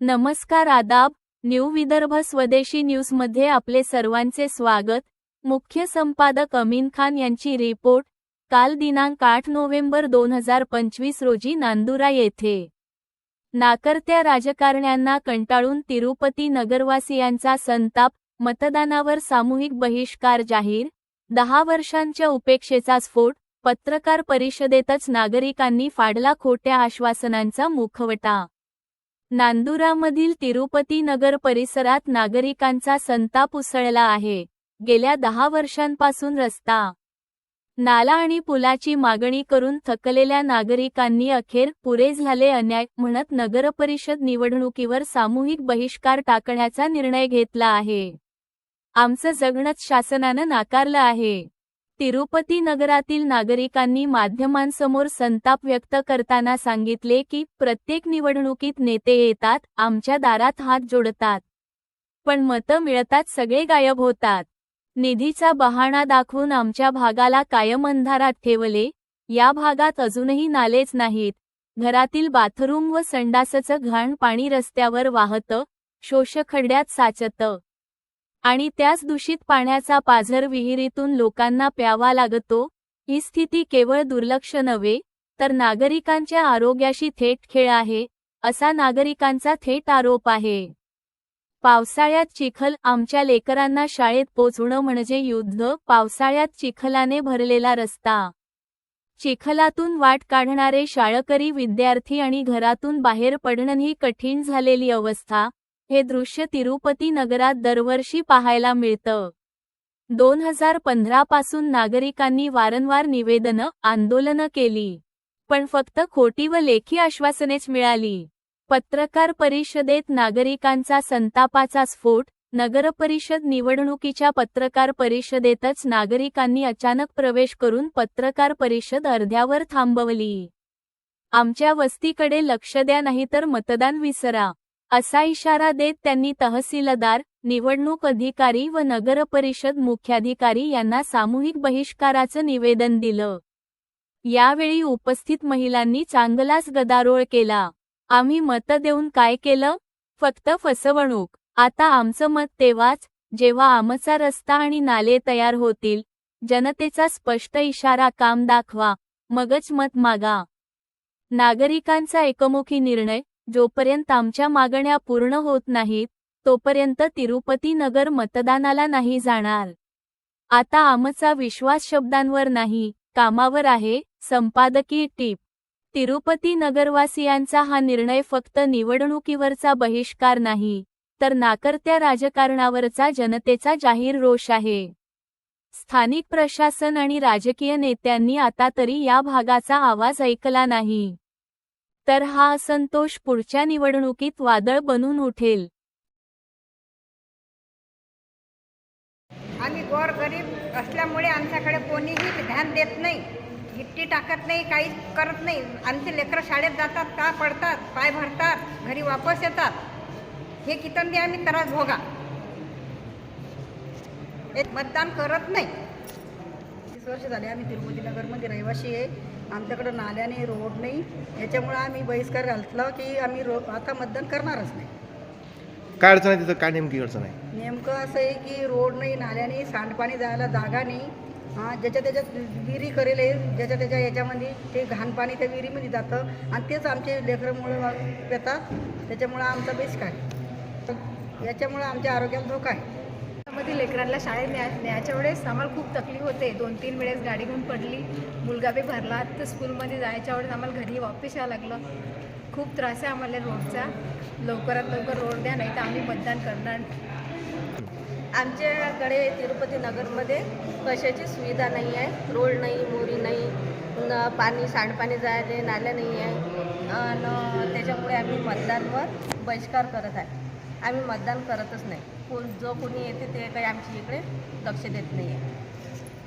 नमस्कार आदाब न्यू विदर्भ स्वदेशी न्यूजमध्ये आपले सर्वांचे स्वागत. मुख्य संपादक अमीन खान यांची रिपोर्ट काल दिनांक आठ नोव्हेंबर दोन हजार पंचवीस रोजी नांदुरा येथे. नाकर्त्या राजकारण्यांना कंटाळून तिरुपती नगरवासियांचा संताप मतदानावर सामूहिक बहिष्कार जाहीर दहा वर्षांच्या उपेक्षेचा स्फोट पत्रकार परिषदेतच नागरिकांनी फाडला खोट्या आश्वासनांचा मुखवटा. नांदुरामधील तिरुपती नगर परिसरात नागरिकांचा संताप उसळला आहे. गेल्या दहा वर्षांपासून रस्ता नाला आणि पुलाची मागणी करून थकलेल्या नागरिकांनी अखेर पुरे झाले अन्याय म्हणत नगरपरिषद निवडणुकीवर सामूहिक बहिष्कार टाकण्याचा निर्णय घेतला आहे. आमचं जगणंच शासनानं नाकारलं आहे. तिरुपती नगरातील नागरिकांनी माध्यमांसमोर संताप व्यक्त करताना सांगितले की प्रत्येक निवडणुकीत नेते येतात आमच्या दारात हात जोडतात. पण मतं मिळतात सगळे गायब होतात. निधीचा बहाणा दाखवून आमच्या भागाला कायम अंधारात ठेवले या भागात अजूनही नालेच नाहीत. घरातील बाथरूम व संडासचं घाण पाणी रस्त्यावर वाहतं शोषखड्ड्यात साचतं. आणि त्याच दूषित पाण्याचा पाझर विहिरीतून लोकांना प्यावा लागतो ही स्थिती केवळ दुर्लक्ष नव्हे तर नागरिकांच्या आरोग्याशी थेट खेळ आहे असा नागरिकांचा थेट आरोप आहे. पावसाळ्यात चिखल आमच्या लेकरांना शाळेत पोचवणं म्हणजे युद्ध पावसाळ्यात चिखलाने भरलेला रस्ता. चिखलातून वाट काढणारे शाळकरी विद्यार्थी आणि घरातून बाहेर पडणंही कठीण झालेली अवस्था हे दृश्य तिरुपती नगरात दरवर्षी पाहायला मिळतं. दोन हजार पंधरा पासून नागरिकांनी वारंवार निवेदनं आंदोलनं केली. पण फक्त खोटी व लेखी आश्वासनेच मिळाली. पत्रकार परिषदेत नागरिकांचा संतापाचा स्फोट नगरपरिषद निवडणुकीच्या पत्रकार परिषदेतच नागरिकांनी अचानक प्रवेश करून पत्रकार परिषद अर्ध्यावर थांबवली. आमच्या वस्तीकडे लक्ष द्या नाहीतर मतदान विसरा. असा इशारा देत त्यांनी तहसीलदार निवडणूक अधिकारी व नगरपरिषद मुख्याधिकारी यांना सामूहिक बहिष्काराचं निवेदन दिलं. यावेळी उपस्थित महिलांनी चांगलाच गदारोळ केला. आम्ही मत देऊन काय केलं? फक्त फसवणूक. आता आमचं मत तेव्हाच जेव्हा आमचा रस्ता आणि नाले तयार होतील. जनतेचा स्पष्ट इशारा काम दाखवा. मगच मत मागा. नागरिकांचा एकमुखी निर्णय जोपर्यंत आमच्या मागण्या पूर्ण होत नाहीत तोपर्यंत तिरुपती नगर मतदानाला नाही जाणार. आता आमचा विश्वास शब्दांवर नाही कामावर आहे संपादकीय टीप. तिरुपती नगरवासियांचा हा निर्णय फक्त निवडणुकीवरचा बहिष्कार नाही तर नाकर्त्या राजकारणावरचा जनतेचा जाहीर रोष आहे. स्थानिक प्रशासन आणि राजकीय नेत्यांनी आता तरी या भागाचा आवाज ऐकला नाही. तर हा असंतोष पुढच्या निवडणुकीत वादळ बनून उठेल. आम्ही गोर गरीब असल्यामुळे आमच्याकडे कोणीही ध्यान देत नाही. गिट्टी टाकत नाही काही करत नाही. आमचे लेकरं शाळेत जातात का पडतात पाय भरतात घरी वापस येतात. हे कितंदी आम्ही त्रास भोगा. एक मतदान करत नाही. तीस वर्ष झाले आम्ही तिरुपती नगरमध्ये रहिवासी आहे. आमच्याकडं नाल्याने रोड नाही याच्यामुळं आम्ही बहिष्कार घातला की आम्ही रो आता मतदान करणारच नाही. काय अडचण आहे तिथं? काय नेमकी अडचण आहे? नेमकं असं आहे की रोड नाही नाल्याने सांडपाणी जायला जागा नाही. हां ज्याच्या त्याच्यात विहिरी करेल आहे ज्याच्या त्याच्या याच्यामध्ये ते घाण पाणी त्या विहिरीमध्ये जातं आणि तेच आमचे लेकरंमुळे पेतात. त्याच्यामुळं आमचा बहिष्कार आहे. याच्यामुळं आमच्या आरोग्याला धोका आहे. मध्ये लेकरांना शाळेत न्या न्यायच्या वेळेस आम्हाला खूप तकलीफ होते. दोन तीन वेळेस गाडी घेऊन पडली. मुलगा बी भरला. तर स्कूलमध्ये जायच्या वेळेस आम्हाला घरी वापस यावं लागलं. खूप त्रास आहे आम्हाला रोडचा. लवकरात लवकर रोड द्या नाही तर आम्ही मतदान करणार. आमच्याकडे तिरुपती नगरमध्ये कशाची सुविधा नाही आहे. रोड नाही मोरी नाही. न पाणी सांडपाणी जायचे नाल्या नाही आहे. आणि त्याच्यामुळे आम्ही मतदानवर बहिष्कार करत आहे. आम्ही मतदान करतच नाही. कोण जो कोणी येते ते काही आमच्या इकडे लक्ष देत नाही आहे